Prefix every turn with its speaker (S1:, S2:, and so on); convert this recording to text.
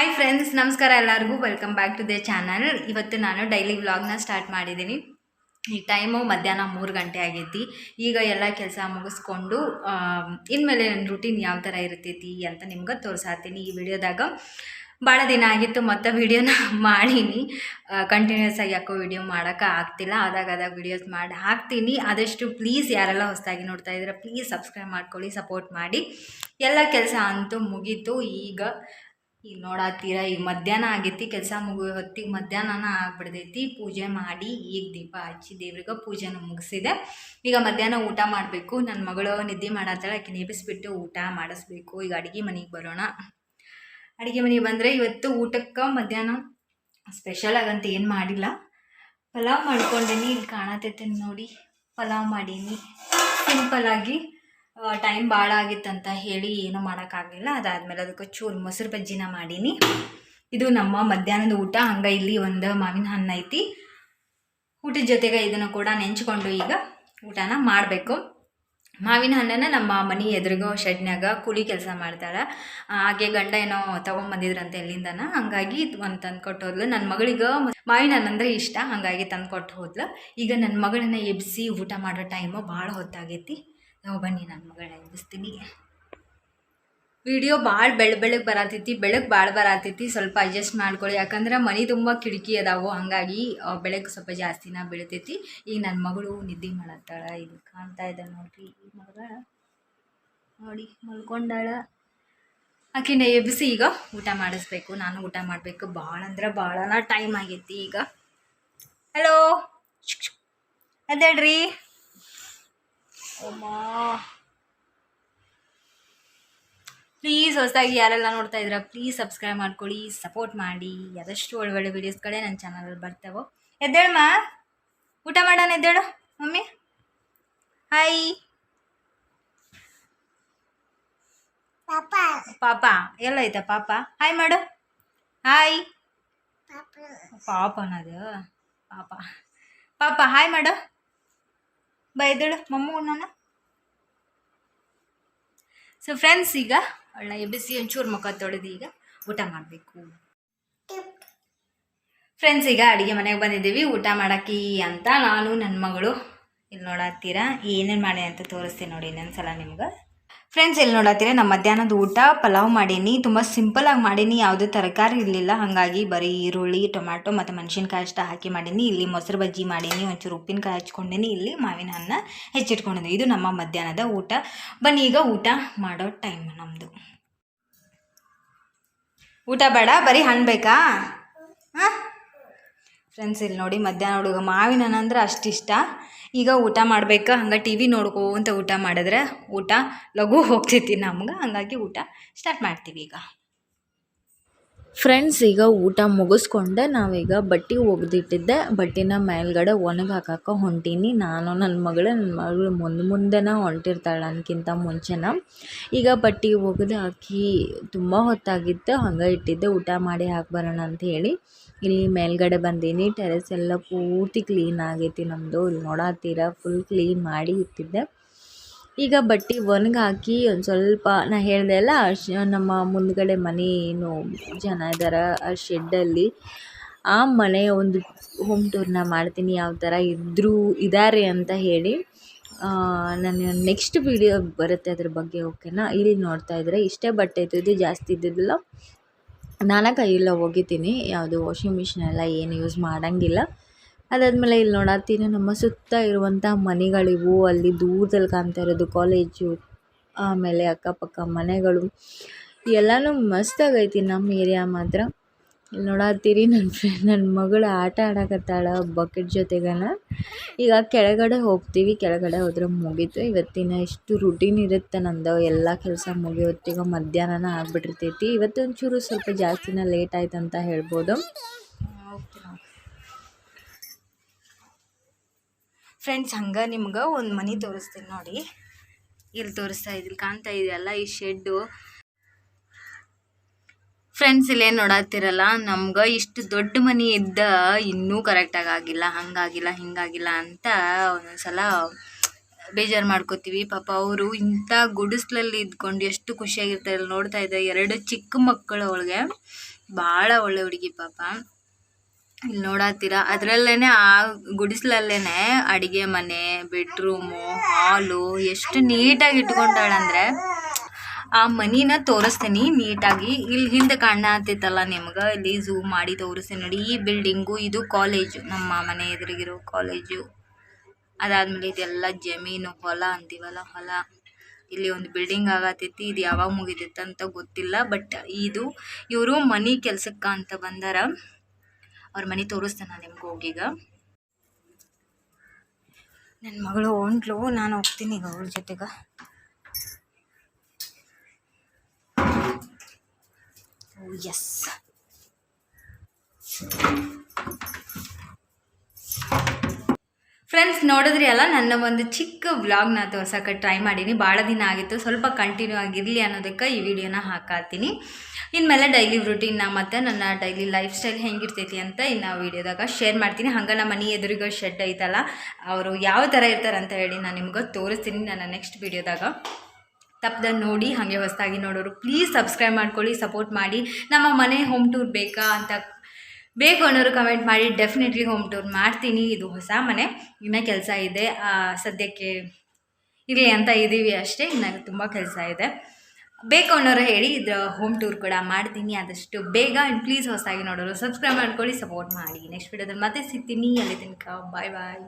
S1: Hi friends ನಮಸ್ಕಾರ ಎಲ್ಲರಿಗೂ. Welcome back to the channel ಇವತ್ತು ನಾನು ಡೈಲಿ ವ್ಲಾಗ್ನ ಸ್ಟಾರ್ಟ್ ಮಾಡಿದ್ದೀನಿ. ಈ ಟೈಮು ಮಧ್ಯಾಹ್ನ ಮೂರು ಗಂಟೆ ಆಗೈತಿ. ಈಗ ಎಲ್ಲ ಕೆಲಸ ಮುಗಿಸ್ಕೊಂಡು ಇನ್ಮೇಲೆ ನನ್ನ ರೂಟೀನ್ ಯಾವ ಥರ ಇರ್ತೈತಿ ಅಂತ ನಿಮ್ಗೆ ತೋರಿಸಾತೀನಿ. ಈ ವಿಡಿಯೋದಾಗ ಭಾಳ ದಿನ ಆಗಿತ್ತು, ಮತ್ತೆ ವೀಡಿಯೋನ ಮಾಡೀನಿ. ಕಂಟಿನ್ಯೂಸ್ ಆಗಿ ಯಾಕೋ ವಿಡಿಯೋ ಮಾಡೋಕೆ ಆಗ್ತಿಲ್ಲ. ಆದಾಗ ವಿಡಿಯೋಸ್ ಮಾಡಿ ಹಾಕ್ತೀನಿ. ಆದಷ್ಟು ಪ್ಲೀಸ್ ಯಾರೆಲ್ಲ ಹೊಸದಾಗಿ ನೋಡ್ತಾ ಇದ್ದೀರಾ ಪ್ಲೀಸ್ ಸಬ್ಸ್ಕ್ರೈಬ್ ಮಾಡ್ಕೊಳ್ಳಿ ಸಪೋರ್ಟ್ ಮಾಡಿ. ಎಲ್ಲ ಕೆಲಸ ಅಂತೂ ಮುಗೀತು. ಈಗ ಈಗ ನೋಡತ್ತೀರ ಈಗ ಮಧ್ಯಾಹ್ನ ಆಗೈತಿ, ಕೆಲಸ ಮುಗಿ ಹೊತ್ತಿಗೆ ಮಧ್ಯಾಹ್ನ ಆಗ್ಬಿಡ್ತೈತಿ. ಪೂಜೆ ಮಾಡಿ ಈಗ ದೀಪ ಹಚ್ಚಿ ದೇವ್ರಿಗೆ ಪೂಜೆನ ಮುಗಿಸಿದೆ. ಈಗ ಮಧ್ಯಾಹ್ನ ಊಟ ಮಾಡಬೇಕು. ನನ್ನ ಮಗಳು ನಿದ್ದೆ ಮಾಡತ್ತಾಳೆ ಆಕೆ ನೇಪಿಸ್ಬಿಟ್ಟು ಊಟ ಮಾಡಿಸ್ಬೇಕು. ಈಗ ಅಡುಗೆ ಮನೆಗೆ ಬರೋಣ. ಅಡುಗೆ ಮನೆಗೆ ಬಂದರೆ ಇವತ್ತು ಊಟಕ್ಕೆ ಮಧ್ಯಾಹ್ನ ಸ್ಪೆಷಲ್ ಆಗಂತ ಏನು ಮಾಡಿಲ್ಲ. ಪಲಾವ್ ಮಾಡ್ಕೊಂಡೀನಿ. ಇಲ್ಲಿ ಕಾಣತೈತೆ ನೋಡಿ. ಪಲಾವ್ ಮಾಡೀನಿ. ಸಿಂಪಲ್ಲಾಗಿ ಟೈಮ್ ಭಾಳ ಆಗಿತ್ತಂತ ಹೇಳಿ ಏನೂ ಮಾಡೋಕ್ಕಾಗಲಿಲ್ಲ. ಅದಾದಮೇಲೆ ಅದಕ್ಕೆ ಚೂರು ಮೊಸರು ಬಜ್ಜಿನ ಮಾಡೀನಿ. ಇದು ನಮ್ಮ ಮಧ್ಯಾಹ್ನದ ಊಟ. ಹಂಗೆ ಇಲ್ಲಿ ಒಂದು ಮಾವಿನ ಹಣ್ಣು ಐತಿ. ಊಟದ ಜೊತೆಗೆ ಇದನ್ನು ಕೂಡ ನೆಂಚ್ಕೊಂಡು ಈಗ ಊಟನ ಮಾಡಬೇಕು. ಮಾವಿನ ಹಣ್ಣನ್ನು ನಮ್ಮ ಮನೆ ಎದುರಿಗೋ ಶೆಡ್ನ್ಯಾಗ ಕೂಲಿ ಕೆಲಸ ಮಾಡ್ತಾಳೆ. ಹಾಗೆ ಗಂಡ ಏನೋ ತೊಗೊಂಬಂದಿದ್ರಂತೆ ಎಲ್ಲಿಂದನ. ಹಂಗಾಗಿ ಒಂದು ತಂದು ಕೊಟ್ಟು ಹೋದ್ಲು. ನನ್ನ ಮಗಳಿಗೆ ಮಾವಿನ ಹಣ್ಣು ಅಂದರೆ ಇಷ್ಟ. ಹಾಗಾಗಿ ತಂದು ಕೊಟ್ಟು ಹೋದ್ಲು. ಈಗ ನನ್ನ ಮಗಳನ್ನ ಎಬ್ಬಿಸಿ ಊಟ ಮಾಡೋ ಟೈಮು ಭಾಳ ಹೊತ್ತಾಗೈತಿ. ನಾವು ಬನ್ನಿ ನನ್ನ ಮಗಳನ್ನ ಎಬ್ಬಿಸ್ತೀನಿ. ವಿಡಿಯೋ ಭಾಳ ಬೆಳ ಬೆಳಗ್ಗೆ ಬರತೈತಿ ಬೆಳಗ್ಗೆ ಭಾಳ ಬರತೈತಿ, ಸ್ವಲ್ಪ ಅಡ್ಜಸ್ಟ್ ಮಾಡ್ಕೊಳ್ಳಿ. ಯಾಕಂದ್ರೆ ಮನೆ ತುಂಬ ಕಿಟಕಿ ಅದಾವು, ಹಾಗಾಗಿ ಬೆಳಗ್ಗೆ ಸ್ವಲ್ಪ ಜಾಸ್ತಿನ ಬೀಳ್ತೈತಿ. ಈಗ ನನ್ನ ಮಗಳು ನಿದ್ದೆ ಮಾಡತ್ತಾಳ ಇದು ಕಾಣ್ತಾ ಇದೆ ನೋಡ್ರಿ, ಈ ಮಗಳ ನೋಡಿ, ಮಲ್ಕೊಂಡಾಳ. ಆಕೆನ ಎಬ್ಬಿಸಿ ಈಗ ಊಟ ಮಾಡಿಸ್ಬೇಕು, ನಾನು ಊಟ ಮಾಡಬೇಕು. ಭಾಳ ಅಂದ್ರೆ ಭಾಳನ ಟೈಮ್ ಆಗೈತಿ ಈಗ. ಹಲೋ ಅದೇಳ್ರಿ? ಪ್ಲೀಸ್ ಹೊಸದಾಗಿ ಯಾರೆಲ್ಲ ನೋಡ್ತಾ ಇದ್ದೀರಾ ಪ್ಲೀಸ್ ಸಬ್ಸ್ಕ್ರೈಬ್ ಮಾಡ್ಕೊಳ್ಳಿ ಸಪೋರ್ಟ್ ಮಾಡಿ. ಆದಷ್ಟು ಒಳ್ಳೊಳ್ಳೆ ಒಳ್ಳೆ ವೀಡಿಯೋಸ್ಗಳೇ ನನ್ನ ಚಾನಲಲ್ಲಿ ಬರ್ತಾವೆ. ಎದ್ದೇಳಮ್ಮ. ಊಟ ಮಾಡೋಣ ಎದ್ದೇಳು ಮಮ್ಮಿ. ಹಾಯ್ ಪಾಪ. ಎಲ್ಲ ಆಯ್ತಾ ಪಾಪ? ಹಾಯ್ ಮಾಡು. ಹಾಯ್ ಪಾಪ. ಅನ್ನೋದು ಪಾಪ. ಪಾಪ ಹಾಯ್ ಮಾಡು. ಬಾ ಎದ್ದೇಳು ಮಮ್ಮು ನಾನು ಸೊ ಫ್ರೆಂಡ್ಸ್ ಈಗ ಅವಳನ್ನ ಎಬ್ಬಿಸಿ ಒಂಚೂರು ಮುಖ ತೊಳೆದು ಈಗ ಊಟ ಮಾಡಬೇಕು. ಫ್ರೆಂಡ್ಸ್ ಈಗ ಅಡುಗೆ ಮನೆಗೆ ಬಂದಿದ್ದೀವಿ, ಊಟ ಮಾಡೋಕ್ಕೆ ಅಂತ ನಾನು ನನ್ನ ಮಗಳು. ಇಲ್ಲಿ ನೋಡತ್ತೀರಾ, ಏನೇನು ಮಾಡಿ ಅಂತ ತೋರಿಸ್ತೀನಿ ನೋಡಿ ಇನ್ನೊಂದ್ಸಲ ನಿಮ್ಗೆ. ಫ್ರೆಂಡ್ಸ್ ಇಲ್ಲಿ ನೋಡತ್ತೀರ? ನಮ್ಮ ಮಧ್ಯಾಹ್ನದ ಊಟ, ಪಲಾವ್ ಮಾಡೀನಿ. ತುಂಬ ಸಿಂಪಲಾಗಿ ಮಾಡೀನಿ. ಯಾವುದೇ ತರಕಾರಿ ಇರಲಿಲ್ಲ. ಹಾಗಾಗಿ ಬರೀ ಈರುಳ್ಳಿ, ಟೊಮ್ಯಾಟೊ ಮತ್ತು ಮೆಣಸಿನ್ಕಾಯಿ ಅಷ್ಟ ಹಾಕಿ ಮಾಡೀನಿ. ಇಲ್ಲಿ ಮೊಸರು ಬಜ್ಜಿ ಮಾಡೀನಿ. ಒಂಚೂರು ಉಪ್ಪಿನಕಾಯಿ ಹಚ್ಕೊಂಡಿನಿ. ಇಲ್ಲಿ ಮಾವಿನ ಹಣ್ಣ ಹೆಚ್ಚಿಟ್ಕೊಂಡಿದ್ದೀನಿ ಇದು ನಮ್ಮ ಮಧ್ಯಾಹ್ನದ ಊಟ. ಬನ್ನಿ, ಈಗ ಊಟ ಮಾಡೋ ಟೈಮ್ ನಮ್ಮದು ಊಟ ಬೇಡ? ಬರೀ ಹಣ್ಣು ಬೇಕಾ? ಫ್ರೆಂಡ್ಸ್ ಇಲ್ಲಿ ನೋಡಿ ಮಧ್ಯಾಹ್ನ ಹುಡುಗ ಮಾವಿನ ಅಂದ್ರೆ ಅಷ್ಟಿಷ್ಟ ಈಗ ಊಟ ಮಾಡ್ಬೇಕು. ಹಂಗೆ ಟಿ ವಿ ಅಂತ ಊಟ ಮಾಡಿದ್ರೆ ಊಟ ಲಘು ಹೋಗ್ತೈತಿ ನಮ್ಗೆ. ಹಂಗಾಗಿ ಊಟ ಸ್ಟಾರ್ಟ್ ಮಾಡ್ತೀವಿ ಈಗ.
S2: ಫ್ರೆಂಡ್ಸ್ ಈಗ ಊಟ ಮುಗಿಸ್ಕೊಂಡೆ ನಾವೀಗ ಬಟ್ಟೆ ಒಗೆದಿಟ್ಟಿದ್ದೆ. ಬಟ್ಟೆನ ಮೇಲ್ಗಡೆ ಒಣಗಿ ಹಾಕಕ್ಕೆ ಹೊಂಟೀನಿ. ನಾನು ನನ್ನ ಮಗಳು ನನ್ನ ಮಗಳು ಮುಂದೆ ಮುಂದೆನ ಹೊಂಟಿರ್ತಾಳೆ ನನಗಿಂತ ಮುಂಚೆನ. ಈಗ ಬಟ್ಟೆ ಒಗೆದು ಹಾಕಿ ತುಂಬ ಹೊತ್ತಾಗಿತ್ತು. ಹಂಗೆ ಇಟ್ಟಿದ್ದೆ. ಊಟ ಮಾಡಿ ಹಾಕಿ ಬರೋಣ ಅಂತ ಹೇಳಿ. ಇಲ್ಲಿ ಮೇಲ್ಗಡೆ ಬಂದೀನಿ. ಟೆರೆಸ್ ಎಲ್ಲ ಪೂರ್ತಿ ಕ್ಲೀನ್ ಆಗೈತಿ ನಮ್ಮದು ಇಲ್ಲಿ ನೋಡತ್ತೀರ ಫುಲ್ ಕ್ಲೀನ್ ಮಾಡಿ ಇಟ್ಟಿದ್ದೆ. ಈಗ ಬಟ್ಟೆ ಒಣಗಾಕಿ ಹಾಕಿ ಒಂದು ಸ್ವಲ್ಪ ನಾ ಹೇಳಿದೆ ಅಲ್ಲ ನಮ್ಮ ಮುಂದ್ಗಡೆ ಮನೆ ಏನು ಜನ ಇದ್ದಾರೆ ಆ ಶೆಡ್ಡಲ್ಲಿ ಆ ಮನೆಯ ಒಂದು ಹೋಮ್ ಟೂರ್ನ ಮಾಡ್ತೀನಿ ಯಾವ ಥರ ಇದ್ದರೂ ಇದ್ದಾರೆ ಅಂತ ಹೇಳಿ ನಾನು ನೆಕ್ಸ್ಟ್ ವೀಡಿಯೋ ಬರುತ್ತೆ ಅದ್ರ ಬಗ್ಗೆ ಓಕೆನಾ ಇಲ್ಲಿ ನೋಡ್ತಾ ಇದ್ರೆ ಇಷ್ಟೇ ಬಟ್ಟೆ ಇದ್ದಿದ್ದು ಜಾಸ್ತಿ ಇದ್ದಿದ್ದಿಲ್ಲ. ನಾನೇ ಕೈಯೆಲ್ಲ ಒಗಿತೀನಿ, ಯಾವುದು ವಾಷಿಂಗ್ ಮಿಷಿನ್ ಎಲ್ಲ ಏನು ಯೂಸ್ ಮಾಡೋಂಗಿಲ್ಲ. ಅದಾದಮೇಲೆ ಇಲ್ಲಿ ನೋಡತ್ತೀನಿ ನಮ್ಮ ಸುತ್ತ ಇರುವಂಥ ಮನೆಗಳಿವು. ಅಲ್ಲಿ ದೂರದಲ್ಲಿ ಕಾಣ್ತಾ ಇರೋದು ಕಾಲೇಜು ಆಮೇಲೆ ಅಕ್ಕಪಕ್ಕ ಮನೆಗಳು. ಎಲ್ಲನೂ ಮಸ್ತಾಗೈತಿ ನಮ್ಮ ಏರಿಯಾ ಮಾತ್ರ. ಇಲ್ಲಿ ನೋಡತ್ತೀರಿ ನನ್ನ ಫ್ರೆಂಡ್ ನನ್ನ ಮಗಳು ಆಟ ಆಡಕತ್ತಾಳ ಬಕೆಟ್ ಜೊತೆಗನ. ಈಗ ಕೆಳಗಡೆ ಹೋಗ್ತೀವಿ, ಕೆಳಗಡೆ ಹೋದ್ರೆ ಮುಗೀತು. ಇವತ್ತಿನ ಇಷ್ಟು ರುಟೀನ್ ಇರುತ್ತೆ ನಂದು. ಎಲ್ಲ ಕೆಲಸ ಮುಗಿಯೋತ್ತಿಗೆ ಮಧ್ಯಾಹ್ನನ ಆಗ್ಬಿಟ್ಟಿರ್ತೈತಿ. ಇವತ್ತು ಒಂಚೂರು ಸ್ವಲ್ಪ ಜಾಸ್ತಿನ ಲೇಟ್ ಆಯ್ತು ಅಂತ ಹೇಳ್ಬೋದು
S1: ಫ್ರೆಂಡ್ಸ್ ಹಂಗೆ ನಿಮ್ಗೆ ಒಂದು ಮನೆ ತೋರಿಸ್ತೀನಿ ನೋಡಿ. ಇಲ್ಲಿ ತೋರಿಸ್ತಾ ಇದ್ರಿ ಕಾಣ್ತಾ ಇದೆಯಲ್ಲ ಈ ಶೆಡ್ಡು ಫ್ರೆಂಡ್ಸ್ ಇಲ್ಲೇನು ನೋಡತ್ತಿರಲ್ಲ ನಮ್ಗೆ ಇಷ್ಟು ದೊಡ್ಡ ಮನೆ ಇದ್ದ ಇನ್ನೂ ಕರೆಕ್ಟಾಗಿ ಆಗಿಲ್ಲ ಹಂಗಾಗಿಲ್ಲ ಹಿಂಗಾಗಿಲ್ಲ ಅಂತ ಒಂದೊಂದ್ಸಲ ಬೇಜಾರು ಮಾಡ್ಕೋತೀವಿ. ಪಾಪ ಅವರು ಇಂಥ ಗುಡಿಸ್ಲಲ್ಲಿ ಇದ್ಕೊಂಡು ಎಷ್ಟು ಖುಷಿಯಾಗಿರ್ತಾರೆ. ನೋಡ್ತಾ ಇದ್ದಾರೆ ಎರಡು ಚಿಕ್ಕ ಮಕ್ಕಳು ಅವಳಿಗೆ. ಭಾಳ ಒಳ್ಳೆ ಹುಡುಗಿ ಪಾಪ. ಇಲ್ಲಿ ನೋಡತ್ತೀರ? ಅದ್ರಲ್ಲೇನೆ ಆ ಗುಡಿಸ್ಲಲ್ಲೇನೆ ಅಡಿಗೆ ಮನೆ, ಬೆಡ್ರೂಮು, ಹಾಲು ಎಷ್ಟು ನೀಟಾಗಿ ಇಟ್ಕೊಂಡಾಳಂದ್ರೆ ಆ ಮನಿನ ತೋರಿಸ್ತೀನಿ ನೀಟಾಗಿ. ಇಲ್ಲಿ ಹಿಂದೆ ಕಾಣತ್ತಿತ್ತಲ್ಲ ನಿಮ್ಗೆ? ಇಲ್ಲಿ ಝೂಮ್ ಮಾಡಿ ತೋರಿಸ್ತೀನಿ ನೋಡಿ. ಈ ಬಿಲ್ಡಿಂಗು ಇದು ಕಾಲೇಜು ನಮ್ಮ ಮನೆ ಎದುರಿಗಿರೋ ಕಾಲೇಜು ಅದಾದ್ಮೇಲೆ ಇದೆಲ್ಲ ಜಮೀನು, ಹೊಲ ಅಂತೀವಲ್ಲ, ಹೊಲ. ಇಲ್ಲಿ ಒಂದು ಬಿಲ್ಡಿಂಗ್ ಆಗತೈತಿ ಇದು ಯಾವಾಗ ಮುಗಿತೈತೆ ಅಂತ ಗೊತ್ತಿಲ್ಲ ಬಟ್ ಇದು ಇವರು ಮನಿ ಕೆಲ್ಸಕ್ಕ ಅಂತ ಬಂದಾರ. ಅವ್ರ ಮನೆ ತೋರಿಸ್ತಾನೆ ನಿಮ್ಗೆ ಹೋಗೀಗ ನನ್ನ ಮಗಳು ಹೊಂಟ್ಲು ನಾನು ಹೋಗ್ತೀನಿ ಈಗ ಅವ್ರ ಜೊತೆಗೆ. ಎಸ್ ಫ್ರೆಂಡ್ಸ್ ನೋಡಿದ್ರಿ ಅಲ್ಲ, ನನ್ನ ಒಂದು ಚಿಕ್ಕ ವ್ಲಾಗ್ನ ತೋರ್ಸೋಕೆ ಟ್ರೈ ಮಾಡೀನಿ. ಭಾಳ ದಿನ ಆಗಿತ್ತು, ಸ್ವಲ್ಪ ಕಂಟಿನ್ಯೂ ಆಗಿರಲಿ ಅನ್ನೋದಕ್ಕೆ ಈ ವಿಡಿಯೋನ ಹಾಕಾತೀನಿ. ಇನ್ಮೇಲೆ ಡೈಲಿ ರುಟೀನ್ನ ಮತ್ತು ನನ್ನ ಡೈಲಿ ಲೈಫ್ ಸ್ಟೈಲ್ ಹೆಂಗಿರ್ತೈತಿ ಅಂತ ಇನ್ನು ವಿಡಿಯೋದಾಗ ಶೇರ್ ಮಾಡ್ತೀನಿ. ಹಂಗೆ ನಮ್ಮ ಮನೆ ಎದುರಿಗೆ ಶೆಡ್ ಐತಲ್ಲ, ಅವರು ಯಾವ ಥರ ಇರ್ತಾರೆ ಅಂತ ಹೇಳಿ ನಾನು ನಿಮ್ಗೆ ತೋರಿಸ್ತೀನಿ ನನ್ನ ನೆಕ್ಸ್ಟ್ ವಿಡಿಯೋದಾಗ ತಪ್ಪದ ನೋಡಿ, ಹಾಗೆ ಹೊಸದಾಗಿ ನೋಡೋರು ಪ್ಲೀಸ್ ಸಬ್ಸ್ಕ್ರೈಬ್ ಮಾಡ್ಕೊಳ್ಳಿ ಸಪೋರ್ಟ್ ಮಾಡಿ. ನಮ್ಮ ಮನೆ ಹೋಮ್ ಟೂರ್ ಬೇಕಾ ಅಂತ ಬೇಕು ಅನ್ನೋರು ಕಮೆಂಟ್ ಮಾಡಿ ಡೆಫಿನೆಟ್ಲಿ ಹೋಮ್ ಟೂರ್ ಮಾಡ್ತೀನಿ. ಇದು ಹೊಸ ಮನೆ, ಇನ್ನೂ ಕೆಲಸ ಇದೆ. ಸದ್ಯಕ್ಕೆ ಇರಲಿ ಅಂತ ಇದ್ದೀವಿ ಅಷ್ಟೇ. ಇನ್ನು ತುಂಬ ಕೆಲಸ ಇದೆ. ಬೇಕು ಅನ್ನೋರು ಹೇಳಿ ಇದು ಹೋಮ್ ಟೂರ್ ಕೂಡ ಮಾಡ್ತೀನಿ. ಆದಷ್ಟು ಬೇಗ ಆ್ಯಂಡ್ ಪ್ಲೀಸ್ ಹೊಸಾಗಿ ನೋಡೋರು ಸಬ್ಸ್ಕ್ರೈಬ್ ಮಾಡ್ಕೊಳ್ಳಿ ಸಪೋರ್ಟ್ ಮಾಡಿ. ನೆಕ್ಸ್ಟ್ ವಿಡಿಯೋದಲ್ಲಿ ಮತ್ತೆ ಸಿಗ್ತೀನಿ. ಅಲ್ಲಿ ತನಕ ಬಾಯ್ ಬಾಯ್